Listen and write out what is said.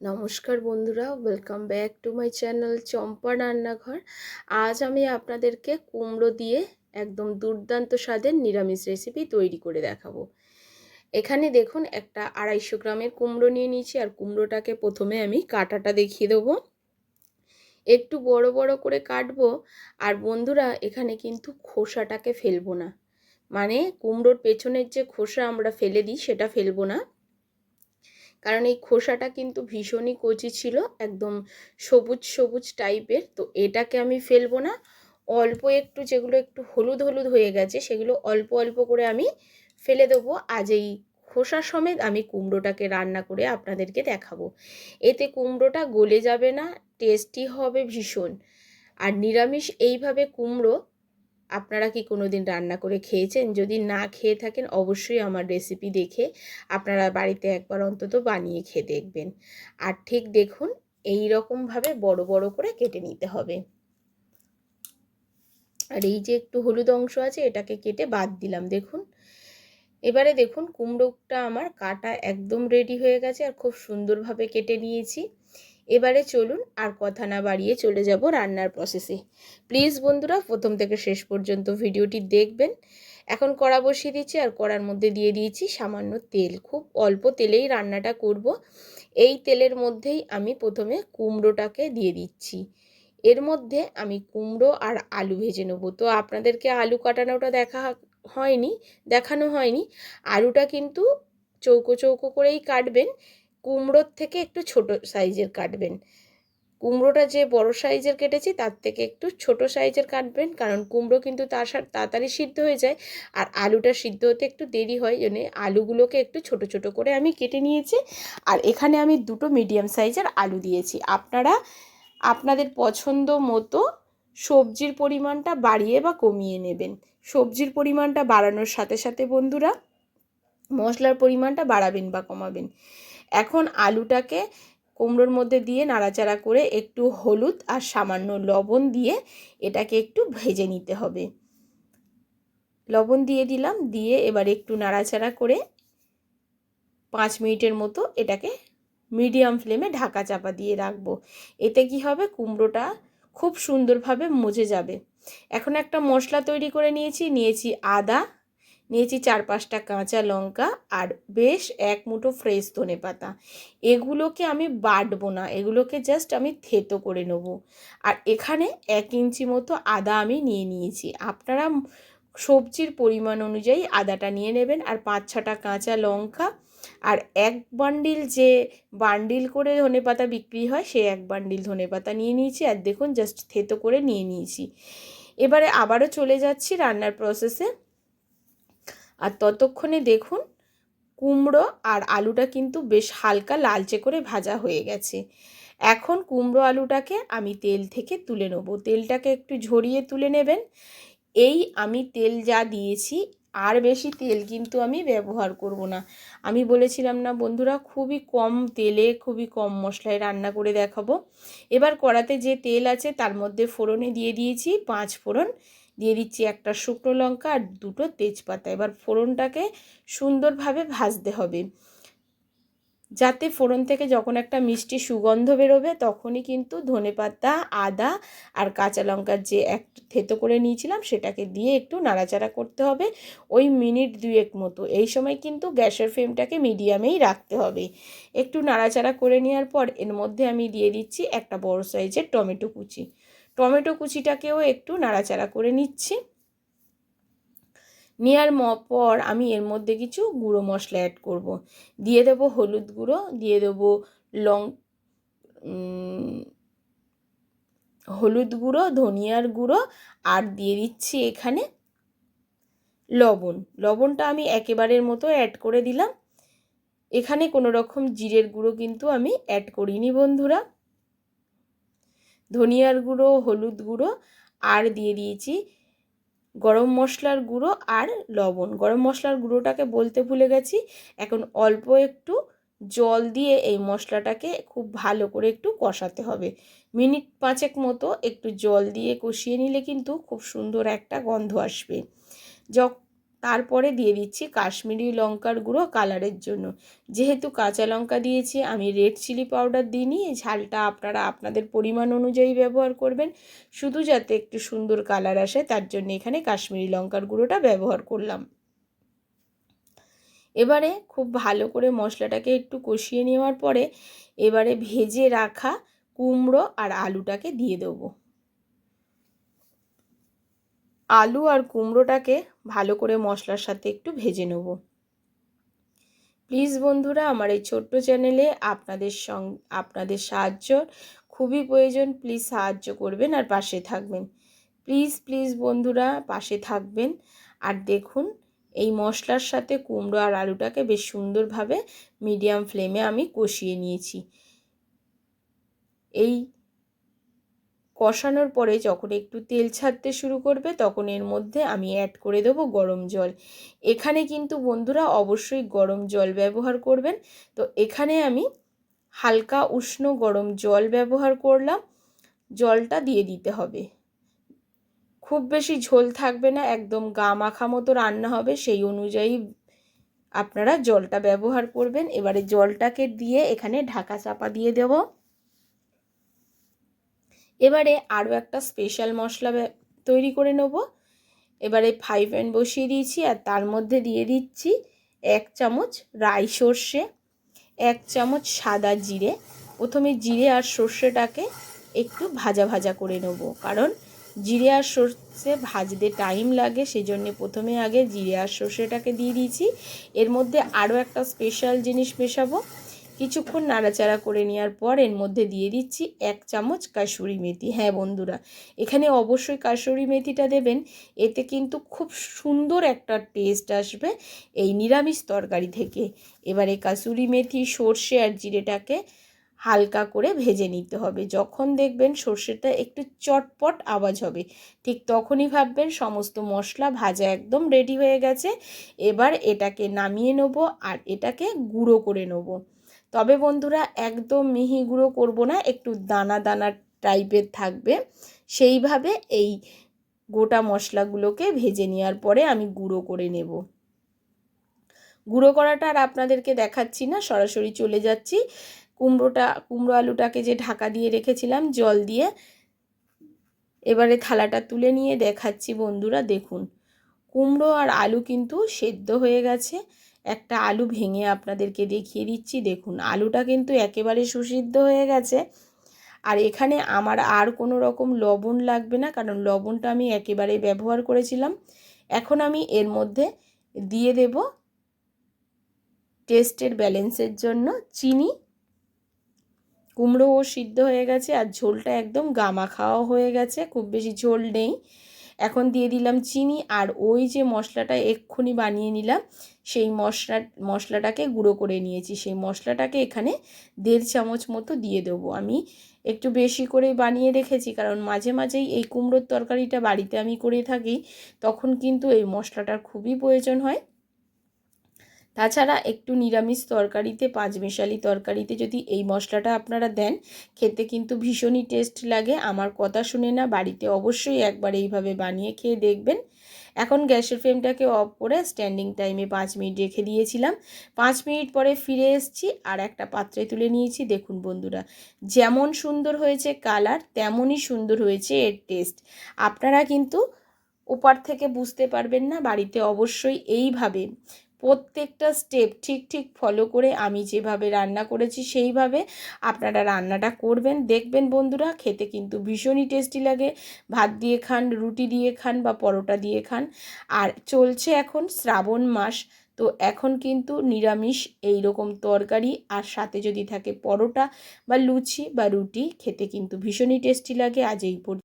নমস্কার বন্ধুরা welcome back to my channel Champa Rannaghar. আজ আমি আপনাদেরকে কুমড়ো দিয়ে একদম দুর্দান্ত স্বাদের নিরামিষ রেসিপি তৈরি করে দেখাবো। এখানে দেখুন, একটা আড়াইশো গ্রামের কুমড়ো নিয়ে নিয়েছি, আর কুমড়োটাকে প্রথমে আমি কাটাটা দেখিয়ে দেবো। একটু বড় বড় করে কাটবো, আর বন্ধুরা, এখানে কিন্তু খোসাটাকে ফেলব না। মানে কুমড়োর পেছনের যে খোসা আমরা ফেলে দিই, সেটা ফেলব না। কারণ এই খোসাটা কিন্তু ভীষণই কচি ছিল, একদম সবুজ সবুজ টাইপের। তো এটাকে আমি ফেলব না, অল্প একটু যেগুলো একটু হলুদ হলুদ হয়ে গেছে, সেগুলো অল্প অল্প করে আমি ফেলে দেবো। আজ এই খোসা সমেত আমি কুমড়োটাকে রান্না করে আপনাদেরকে দেখাবো। এতে কুমড়োটা গলে যাবে না, টেস্টি হবে ভীষণ। আর নিরামিষ এইভাবে কুমড়ো আপনারা কি কোনো দিন রান্না করে খেয়েছেন? যদি না খেয়ে থাকেন, অবশ্যই আমার রেসিপি দেখে আপনারা বাড়িতে একবার অন্তত বানিয়ে খেয়ে দেখবেন। আর ঠিক দেখুন এই রকমভাবে বড় বড় করে কেটে নিতে হবে। আর এই যে একটু হলুদ অংশ আছে, এটাকে কেটে বাদ দিলাম। দেখুন, এবারে দেখুন কুমড়োটা আমার কাটা একদম রেডি হয়ে গেছে আর খুব সুন্দরভাবে কেটে নিয়েছি। এবারে চলুন আর কথা না বাড়িয়ে চলে যাব রান্নার প্রসেসে প্লিজ বন্ধুরা, প্রথম থেকে শেষ পর্যন্ত ভিডিওটি দেখবেন। এখন কড়া বসিয়ে দিচ্ছি আর কড়ার মধ্যে দিয়ে দিয়েছি সামান্য তেল। খুব অল্প তেলেই রান্নাটা করব। এই তেলের মধ্যেই আমি প্রথমে কুমড়োটাকে দিয়ে দিচ্ছি। এর মধ্যে আমি কুমড়ো আর আলু ভেজে নেব। তো আপনাদেরকে আলু কাটানোটা দেখা হয়নি, দেখানো হয়নি। আলুটা কিন্তু চৌকো চৌকো করেই কাটবেন। কুমড়োর থেকে একটু ছোট সাইজের কাটবেন। কুমড়োটা যে বড় সাইজের কেটেছি, তার থেকে একটু ছোট সাইজের কাটবেন, কারণ কুমড়ো কিন্তু তার তাড়াতাড়ি সিদ্ধ হয়ে যায়। আর আলুটা সিদ্ধ হতে একটু দেরি হয় জন্য আলুগুলোকে একটু ছোট ছোট করে আমি কেটে নিয়েছি। আর এখানে আমি দুটো মিডিয়াম সাইজের আলু দিয়েছি। আপনারা, আপনাদের পছন্দ মতো সবজির পরিমাণটা বাড়িয়ে বা কমিয়ে নেবেন। সবজির পরিমাণটা বাড়ানোর সাথে সাথে বন্ধুরা, মশলার পরিমাণটা বাড়াবেন বা কমাবেন। এখন আলুটাকে কুমড়োর মধ্যে দিয়ে নাড়াচাড়া করে একটু হলুদ আর সামান্য লবণ দিয়ে এটাকে একটু ভেজে নিতে হবে। লবণ দিয়ে দিলাম, দিয়ে এবার একটু নাড়াচাড়া করে পাঁচ মিনিটের মতো এটাকে মিডিয়াম ফ্লেমে ঢাকা চাপা দিয়ে রাখব। এতে কি হবে? কুমড়োটা খুব সুন্দরভাবে মজে যাবে। এখন একটা মশলা তৈরি করে নিয়েছি নিয়েছি আদা নিয়েছি চার পাঁচটা কাঁচা লঙ্কা আর বেশ এক মুঠো ফ্রেশ ধনে পাতা। এগুলোকে আমি বাটবো না, এগুলোকে জাস্ট আমি থেতো করে নেব। আর এখানে এক ইঞ্চি মতো আদা আমি নিয়ে নিয়েছি। আপনারা সবজির পরিমাণ অনুযায়ী আদাটা নিয়ে নেবেন আর পাঁচ ছটা কাঁচা লঙ্কা আর এক বান্ডিল যে বান্ডিল করে ধনে পাতা বিক্রি হয়, সে এক বান্ডিল ধনে পাতা নিয়ে নিয়েছি আর দেখুন জাস্ট থেতো করে নিয়ে নিয়েছি। এবারে আবারও চলে যাচ্ছি রান্নার প্রসেসে আর ততক্ষণে দেখুন, কুমড়ো আর আলুটা কিন্তু বেশ হালকা লালচে করে ভাজা হয়ে গেছে। এখন কুমড়ো আলুটাকে আমি তেল থেকে তুলে নেব। তেলটাকে একটু ঝরিয়ে তুলে নেবেন। এই আমি তেল যা দিয়েছি, আর বেশি তেল কিন্তু আমি ব্যবহার করব না। আমি বলেছিলাম না, বন্ধুরা, খুবই কম তেলে, খুবই কম মশলায় রান্না করে দেখাবো। এবার কড়াতে যে তেল আছে, তার মধ্যে ফোড়নে দিয়ে দিয়েছি পাঁচ ফোড়ন। দিয়ে দিচ্ছি একটা শুকনো লঙ্কা আর দুটো তেজপাতা। এবার ফোড়নটাকে সুন্দরভাবে ভাজতে হবে। যাতে ফোড়ন থেকে যখন একটা মিষ্টি সুগন্ধ বেরোবে, তখনই কিন্তু ধনে পাতা আদা আর কাঁচা লঙ্কার যে এক থেতো করে নিয়েছিলাম, সেটাকে দিয়ে একটু নাড়াচাড়া করতে হবে ওই মিনিট দুয়েক মতো। এই সময় কিন্তু গ্যাসের ফ্লেমটাকে মিডিয়ামেই রাখতে হবে। একটু নাড়াচাড়া করে নেওয়ার পর এর মধ্যে আমি দিয়ে দিচ্ছি একটা বড় সাইজের টমেটো কুচি। টমেটো কুচিটাকেও একটু নাড়াচাড়া করে নিচ্ছি। নেওয়ার ম, পর আমি এর মধ্যে কিছু গুঁড়ো মশলা অ্যাড করব। দিয়ে দেবো হলুদ গুঁড়ো, দিয়ে দেবো লং হলুদ গুঁড়ো, ধনিয়ার গুঁড়ো, আর দিয়ে দিচ্ছি এখানে লবণ। লবণটা আমি একেবারের মতো অ্যাড করে দিলাম। এখানে কোনো রকম জিরের গুঁড়ো কিন্তু আমি অ্যাড করিনি বন্ধুরা। ধনিয়ার গুঁড়ো, হলুদ গুঁড়ো, আর দিয়ে দিয়েছি গরম মশলার গুঁড়ো আর লবণ। গরম মশলার গুঁড়োটাকে বলতে ভুলে গেছি। এখন অল্প একটু জল দিয়ে এই মশলাটাকে খুব ভালো করে একটু কষাতে হবে। মিনিট পাঁচেক মতো একটু জল দিয়ে কষিয়ে নিলে কিন্তু খুব সুন্দর একটা গন্ধ আসবে। তারপরে দিয়ে দিচ্ছি কাশ্মীরি লঙ্কার গুঁড়ো কালারের জন্য। যেহেতু কাঁচা লঙ্কা দিয়েছি, আমি রেড চিলি পাউডার দিইনি ঝালটা আপনারা আপনাদের পরিমাণ অনুযায়ী ব্যবহার করবেন। শুধু যাতে একটু সুন্দর কালার আসে, তার জন্য এখানে কাশ্মীরি লঙ্কার গুঁড়োটা ব্যবহার করলাম। এবারে খুব ভালো করে মশলাটাকে একটু কষিয়ে নেওয়ার পরে, এবারে ভেজে রাখা কুমড়ো আর আলুটাকে দিয়ে দেবো। আলু আর কুমড়োটাকে ভালো করে মশলার সাথে একটু ভেজে নেব। প্লিজ বন্ধুরা, আমার এই ছোট্ট চ্যানেলে আপনাদের সং, আপনাদের সাহায্য খুবই প্রয়োজন। প্লিজ সাহায্য করবেন আর পাশে থাকবেন। প্লিজ প্লিজ বন্ধুরা, পাশে থাকবেন। আর দেখুন, এই মশলার সাথে কুমড়ো আর আলুটাকে বেশ সুন্দরভাবে মিডিয়াম ফ্লেমে আমি কষিয়ে নিয়েছি। এই কষানোর পরে যখন একটু তেল ছাড়তে শুরু করবে, তখন এর মধ্যে আমি অ্যাড করে দেবো গরম জল। এখানে কিন্তু বন্ধুরা অবশ্যই গরম জল ব্যবহার করবেন। তো এখানে আমি হালকা উষ্ণ গরম জল ব্যবহার করলাম। জলটা দিয়ে দিতে হবে। খুব বেশি ঝোল থাকবে না, একদম গা মাখা মতো রান্না হবে, সেই অনুযায়ী আপনারা জলটা ব্যবহার করবেন। এবারে জলটাকে দিয়ে এখানে ঢাকা চাপা দিয়ে দেবো। এবারে আরও একটা স্পেশাল মশলা তৈরি করে নেব। এবারে ফ্রাই প্যান বসিয়ে দিয়েছি আর তার মধ্যে দিয়ে দিচ্ছি এক চামচ রাই সর্ষে, এক চামচ সাদা জিরে। প্রথমে জিরে আর সর্ষেটাকে একটু ভাজা ভাজা করে নেব কারণ জিরে আর সর্ষে ভাজতে টাইম লাগে সেই জন্যে প্রথমে আগে জিরে আর সর্ষেটাকে দিয়ে দিয়েছি। এর মধ্যে আরও একটা স্পেশাল জিনিস মেশাবো। কিছুক্ষণ নাড়াচাড়া করে নেওয়ার পর এর মধ্যে দিয়ে দিচ্ছি এক চামচ কাসুরি মেথি। হ্যাঁ বন্ধুরা, এখানে অবশ্যই কাসুরি মেথিটা দেবেন। এতে কিন্তু খুব সুন্দর একটা টেস্ট আসবে এই নিরামিষ তরকারি থেকে। এবারে কাসুরি মেথি, সর্ষে আর জিরেটাকে হালকা করে ভেজে নিতে হবে। যখন দেখবেন সর্ষেটা একটু চটপট আওয়াজ হবে, ঠিক তখনই ভাববেন সমস্ত মশলা ভাজা একদম রেডি হয়ে গেছে। এবার এটাকে নামিয়ে নেব আর এটাকে গুঁড়ো করে নেব। তবে বন্ধুরা, একদম মিহি গুঁড়ো করব না, একটু দানা দানা টাইপের থাকবে। সেইভাবে এই গোটা মশলাগুলোকে ভেজে নেওয়ার পরে আমি গুঁড়ো করে নেব। গুঁড়ো করাটা আর আপনাদেরকে দেখাচ্ছি না, সরাসরি চলে যাচ্ছি। কুমড়োটা, কুমড়ো আলুটাকে যে ঢাকা দিয়ে রেখেছিলাম জল দিয়ে, এবারে থালাটা তুলে নিয়ে দেখাচ্ছি বন্ধুরা, দেখুন। কুমড়ো আর আলু কিন্তু সেদ্ধ হয়ে গেছে। একটা আলু ভেঙে আপনাদেরকে দেখিয়ে দিচ্ছি। দেখুন, আলুটা কিন্তু একেবারে সুসিদ্ধ হয়ে গেছে। আর এখানে আমার আর কোনো রকম লবণ লাগবে না, কারণ লবণটা আমি একেবারে ব্যবহার করেছিলাম। এখন আমি এর মধ্যে দিয়ে দেব টেস্টের ব্যালেন্সের জন্য চিনি। কুমড়োও সিদ্ধ হয়ে গেছে আর ঝোলটা একদম গামা খাওয়া হয়ে গেছে, খুব বেশি ঝোল নেই। এখন দিয়ে দিলাম চিনি আর ওই যে মশলাটা এক্ষুনি বানিয়ে নিলাম, সেই মশলা, মশলাটাকে গুঁড়ো করে নিয়েছি। সেই মশলাটাকে এখানে দেড় চামচ মতো দিয়ে দেবো। আমি একটু বেশি করে বানিয়ে রেখেছি, কারণ মাঝে মাঝেই এই কুমড়োর তরকারিটা বাড়িতে আমি করে থাকি, তখন কিন্তু এই মশলাটার খুবই প্রয়োজন হয়। তাছাড়া একটু নিরামিষ তরকারিতে পাঁচমেশালি তরকারিতে যদি এই মশলাটা আপনারা দেন, খেতে কিন্তু ভীষণই টেস্ট লাগে। আমার কথা শুনে না, বাড়িতে অবশ্যই একবার এইভাবে বানিয়ে খেয়ে দেখবেন। এখন গ্যাসের ফ্লেমটাকে অফ করে স্ট্যান্ডিং টাইমে পাঁচ মিনিট রেখে দিয়েছিলাম। পাঁচ মিনিট পরে ফিরে এসেছি আর একটা পাত্রে তুলে নিয়েছি। দেখুন বন্ধুরা, যেমন সুন্দর হয়েছে কালার তেমনই সুন্দর হয়েছে এর টেস্ট আপনারা কিন্তু ওপার থেকে বুঝতে পারবেন না, বাড়িতে অবশ্যই এইভাবে প্রত্যেকটা স্টেপ ঠিক ঠিক ফলো করে আমি যেভাবে রান্না করেছি সেইভাবে আপনারা রান্নাটা করবেন, দেখবেন বন্ধুরা খেতে কিন্তু ভীষণই টেস্টি লাগে। ভাত দিয়ে খান, রুটি দিয়ে খান বা পরোটা দিয়ে খান। আর চলছে এখন শ্রাবণ মাস, তো এখন কিন্তু নিরামিষ এই রকম তরকারি আর সাথে যদি থাকে পরোটা বা লুচি বা রুটি, খেতে কিন্তু ভীষণই টেস্টি লাগে। আজ এই